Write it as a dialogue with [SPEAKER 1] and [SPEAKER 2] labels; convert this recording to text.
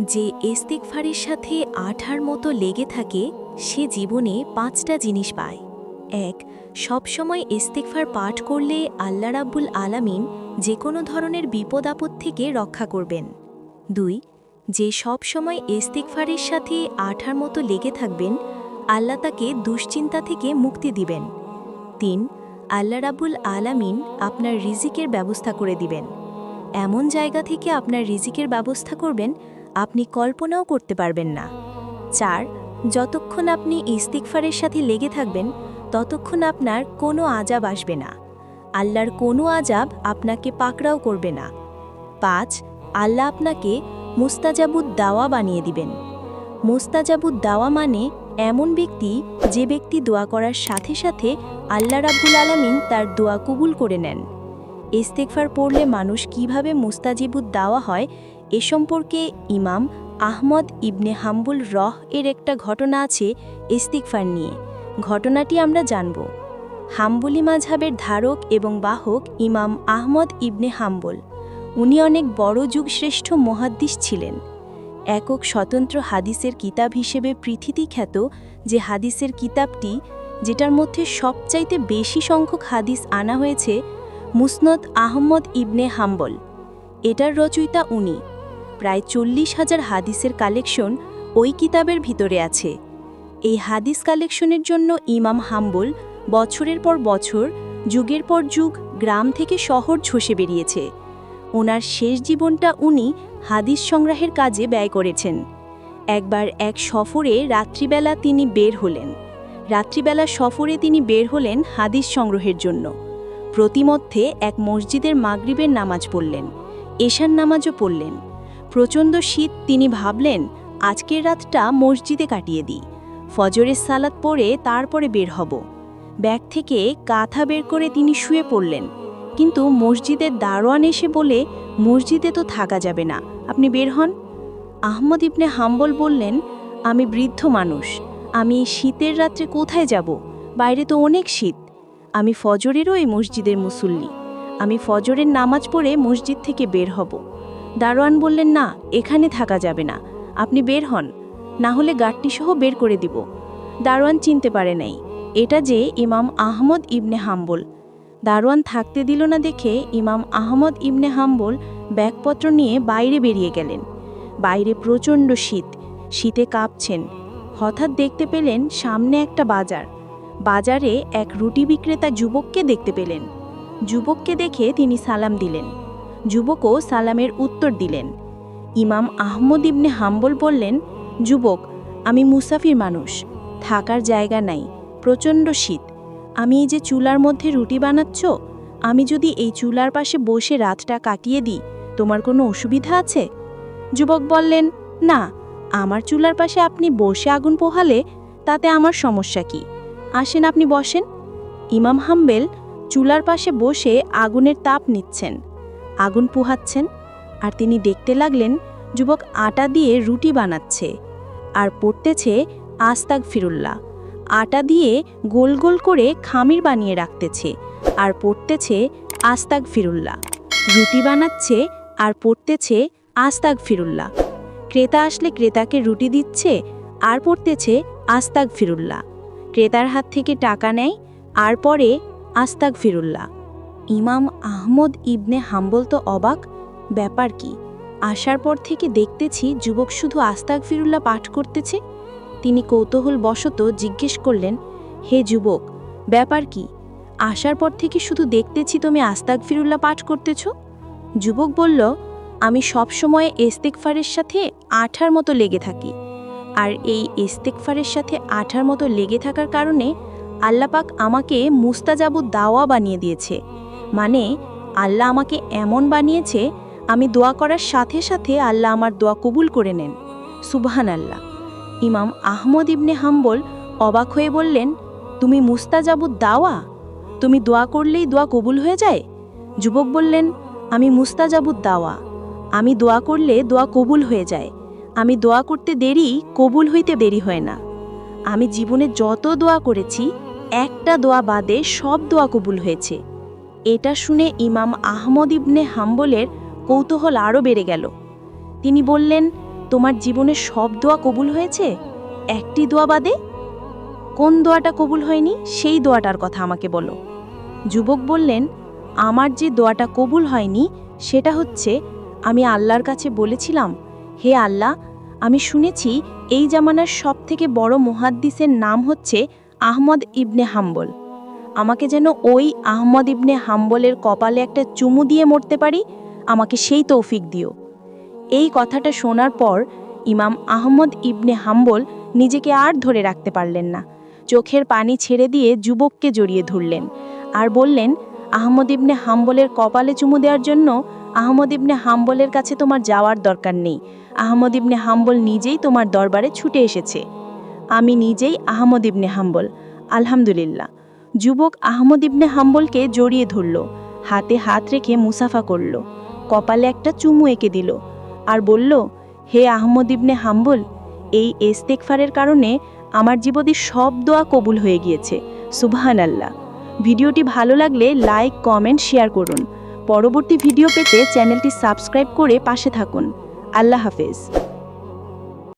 [SPEAKER 1] যে ইস্তিকফারের সাথে আঠার মতো লেগে থাকে, সে জীবনে পাঁচটা জিনিস পায়। এক, সবসময় ইস্তিকফার পাঠ করলে আল্লাহ রাব্বুল আলামিন যে কোনো ধরনের বিপদ আপদ থেকে রক্ষা করবেন। দুই, যে সব সময় ইস্তিকফারের সাথে আঠার মতো লেগে থাকবেন, আল্লাহ তাকে দুশ্চিন্তা থেকে মুক্তি দিবেন। তিন, আল্লাহ রাব্বুল আলামিন আপনার রিজিকের ব্যবস্থা করে দিবেন। এমন জায়গা থেকে আপনার রিজিকের ব্যবস্থা করবেন আপনি কল্পনাও করতে পারবেন না। চার, যতক্ষণ আপনি ইস্তিকফারের সাথে লেগে থাকবেন, ততক্ষণ আপনার কোনো আজাব আসবে না। আল্লাহর কোনো আজাব আপনাকে পাকড়াও করবে না। পাঁচ, আল্লাহ আপনাকে মুস্তাজাবুদ দাওয়া বানিয়ে দিবেন। মুস্তাজাবুদ দাওয়া মানে এমন ব্যক্তি যে ব্যক্তি দোয়া করার সাথে সাথে আল্লাহ রাব্বুল আলামিন তার দোয়া কবুল করে নেন। ইস্তেকফার পড়লে মানুষ কীভাবে মুস্তাজিবুদ দাওয়া হয়, এ সম্পর্কে ইমাম আহমদ ইবনে হাম্বুল রহ এর একটা ঘটনা আছে ইস্তিকফার নিয়ে। ঘটনাটি আমরা জানব। হাম্বুলি মাঝহাবের ধারক এবং বাহক ইমাম আহমদ ইবনে হাম্বল। উনি অনেক বড় যুগশ্রেষ্ঠ মহাদ্দিস ছিলেন। একক স্বতন্ত্র হাদিসের কিতাব হিসেবে পৃথিবী খ্যাত যে হাদিসের কিতাবটি, যেটার মধ্যে সবচাইতে বেশি সংখ্যক হাদিস আনা হয়েছে মুসনদ আহমদ ইবনে হাম্বল। এটার রচয়িতা উনি। প্রায় চল্লিশ হাজার হাদিসের কালেকশন ওই কিতাবের ভিতরে আছে। এই হাদিস কালেকশনের জন্য ইমাম হাম্বল বছরের পর বছর, যুগের পর যুগ, গ্রাম থেকে শহর ঝসে বেরিয়েছে। ওনার শেষ জীবনটা উনি হাদিস সংগ্রহের কাজে ব্যয় করেছেন। একবার এক সফরে রাত্রিবেলা তিনি বের হলেন। রাত্রিবেলা সফরে তিনি বের হলেন হাদিস সংগ্রহের জন্য। প্রতিমধ্যে এক মসজিদের মাগরিবের নামাজ পড়লেন। এশার নামাজও পড়লেন। প্রচণ্ড শীত, তিনি ভাবলেন, আজকের রাতটা মসজিদে কাটিয়ে দিই। ফজরের সালাত পরে তারপরে বের হব। ব্যাগ থেকে কাঁথা বের করে তিনি শুয়ে পড়লেন। কিন্তু মসজিদের দারোয়ান এসে বলে, মসজিদে তো থাকা যাবে না, আপনি বের হন। আহমদ ইবনে হাম্বল বললেন, আমি বৃদ্ধ মানুষ, আমি শীতের রাত্রে কোথায় যাব? বাইরে তো অনেক শীত। আমি ফজরেরও এই মসজিদের মুসল্লি। আমি ফজরের নামাজ পড়ে মসজিদ থেকে বের হব। দারোয়ান বললেন, না, এখানে থাকা যাবে না। আপনি বের হন। না হলে গাঠটিসহ বের করে দিব। দারোয়ান চিনতে পারে নাই। এটা যে ইমাম আহমদ ইবনে হাম্বল। দারোয়ান থাকতে দিল না দেখে ইমাম আহমদ ইবনে হাম্বল ব্যাগপত্র নিয়ে বাইরে বেরিয়ে গেলেন। বাইরে প্রচণ্ড শীত। শীতে কাঁপছেন। হঠাৎ দেখতে পেলেন সামনে একটা বাজার। বাজারে এক রুটি বিক্রেতা যুবককে দেখতে পেলেন। যুবককে দেখে তিনি সালাম দিলেন। যুবকও সালামের উত্তর দিলেন। ইমাম আহমদ ইবনে হাম্বল বললেন, যুবক, আমি মুসাফির মানুষ, থাকার জায়গা নাই, প্রচণ্ড শীত। আমি এই যে চুলার মধ্যে রুটি বানাচ্ছ, আমি যদি এই চুলার পাশে বসে রাতটা কাটিয়ে দিই, তোমার কোনো অসুবিধা আছে? যুবক বললেন, না, আমার চুলার পাশে আপনি বসে আগুন পোহালে তাতে আমার সমস্যা কি? আসেন আপনি বসেন। ইমাম হাম্বেল চুলার পাশে বসে আগুনের তাপ নিচ্ছেন। আগুন পোহাচ্ছেন আর তিনি দেখতে লাগলেন যুবক আটা দিয়ে রুটি বানাচ্ছে আর পড়তেছে আস্তাক ফিরুল্লাহ আটা দিয়ে গোল গোল করে খামির বানিয়ে রাখতেছে আর পড়তেছে আস্তাক ফিরুল্লাহ রুটি বানাচ্ছে আর পড়তেছে আস্তাক ফিরুল্লাহ ক্রেতা আসলে ক্রেতাকে রুটি দিচ্ছে আর পড়তেছে আস্তাক ফিরুল্লাহ ক্রেতার হাত থেকে টাকা নেয় আর পরে আস্তাক ফিরুল্লাহ ইমাম আহমদ ইবনে হাম্বল তো অবাক, ব্যাপার কি? আসার পর থেকে দেখতেছি যুবক শুধু আস্তাক ফিরুল্লাহ পাঠ করতেছে। তিনি কৌতূহল বশত জিজ্ঞেস করলেন, হে যুবক, ব্যাপার কি? আসার পর থেকে শুধু দেখতেছি তুমি আস্তাক ফিরুল্লাহ পাঠ করতেছ? যুবক বলল, আমি সবসময় এস্তেকফারের সাথে আঠার মতো লেগে থাকি। আর এই ইস্তেকফারের সাথে আঠার মতো লেগে থাকার কারণে আল্লাপাক আমাকে মুস্তাজাবু দাওয়া বানিয়ে দিয়েছে। মানে আল্লাহ আমাকে এমন বানিয়েছে, আমি দোয়া করার সাথে সাথে আল্লাহ আমার দোয়া কবুল করে নেন। সুবহান আল্লাহ ইমাম আহমদ ইবনে হাম্বল অবাক হয়ে বললেন, তুমি মুস্তাজাবু দাওয়া? তুমি দোয়া করলেই দোয়া কবুল হয়ে যায়? যুবক বললেন, আমি মুস্তাজাবুদ দাওয়া। আমি দোয়া করলে দোয়া কবুল হয়ে যায়। আমি দোয়া করতে দেরি, কবুল হইতে দেরি হয় না। আমি জীবনে যত দোয়া করেছি, একটা দোয়া বাদে সব দোয়া কবুল হয়েছে। এটা শুনে ইমাম আহমদ ইবনে হাম্বলের কৌতূহল আরও বেড়ে গেল। তিনি বললেন, তোমার জীবনে সব দোয়া কবুল হয়েছে? একটি দোয়া বাদে? কোন দোয়াটা কবুল হয়নি, সেই দোয়াটার কথা আমাকে বলো। যুবক বললেন, আমার যে দোয়াটা কবুল হয়নি, সেটা হচ্ছে, আমি আল্লাহর কাছে বলেছিলাম হে আল্লাহ, আমি শুনেছি এই জামানার সব থেকে বড় মুহাদ্দিসের নাম হচ্ছে আহমদ ইবনে হাম্বল। আমাকে যেন ওই আহমদ ইবনে হাম্বলের কপালে একটা চুমু দিয়ে মরতে পারি, আমাকে সেই তৌফিক দিও। এই কথাটা শোনার পর ইমাম আহমদ ইবনে হাম্বল নিজেকে আর ধরে রাখতে পারলেন না। চোখের পানি ছেড়ে দিয়ে যুবককে জড়িয়ে ধরলেন আর বললেন আহমদ ইবনে হাম্বলের কপালে চুমু দেওয়ার জন্য আহমদ ইবনে হাম্বলের কাছে তোমার যাওয়ার দরকার নেই। আহমদ ইবনে হাম্বল নিজেই তোমার দরবারে ছুটে এসেছে। আমি নিজেই আহমদ ইবনে হাম্বল। আলহামদুলিল্লাহ। যুবক আহমদ ইবনে হাম্বলকে জড়িয়ে ধরল, হাতে হাত রেখে মুসাফা করল, কপালে একটা চুমু এঁকে দিল আর বলল, হে আহমদ ইবনে হাম্বল, এই এস্তেকফারের কারণে আমার জীবনের সব দোয়া কবুল হয়ে গিয়েছে। সুবহান আল্লাহ ভিডিওটি ভালো লাগলে লাইক, কমেন্ট, শেয়ার করুন। পরবর্তী ভিডিও পেতে চ্যানেলটি সাবস্ক্রাইব করে পাশে থাকুন। আল্লাহ হাফেজ।